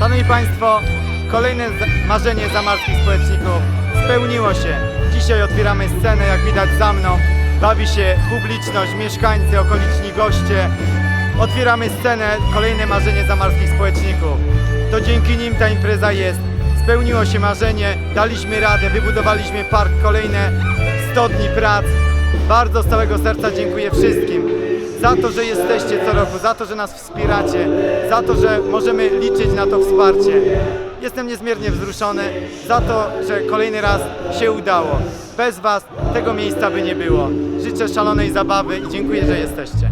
Szanowni Państwo, kolejne marzenie zamarskich społeczników spełniło się. Dzisiaj otwieramy scenę, jak widać za mną. Bawi się publiczność, mieszkańcy, okoliczni goście. Otwieramy scenę, kolejne marzenie zamarskich społeczników. To dzięki nim ta impreza jest. Spełniło się marzenie, daliśmy radę, wybudowaliśmy park, kolejne 100 dni prac. Bardzo z całego serca dziękuję wszystkim za to, że jesteście co roku, za to, że nas wspieracie, za to, że możemy liczyć na to wsparcie. Jestem niezmiernie wzruszony za to, że kolejny raz się udało. Bez Was tego miejsca by nie było. Życzę szalonej zabawy i dziękuję, że jesteście.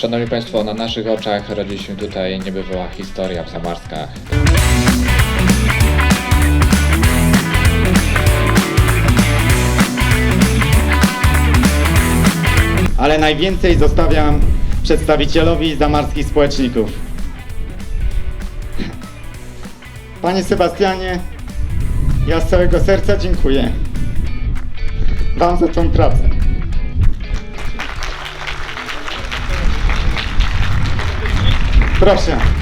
Szanowni Państwo, na naszych oczach rodzi się tutaj niebywała historia w Zamarskach. Ale najwięcej zostawiam przedstawicielowi zamarskich społeczników. Panie Sebastianie, ja z całego serca dziękuję Wam za tą pracę. Próximo.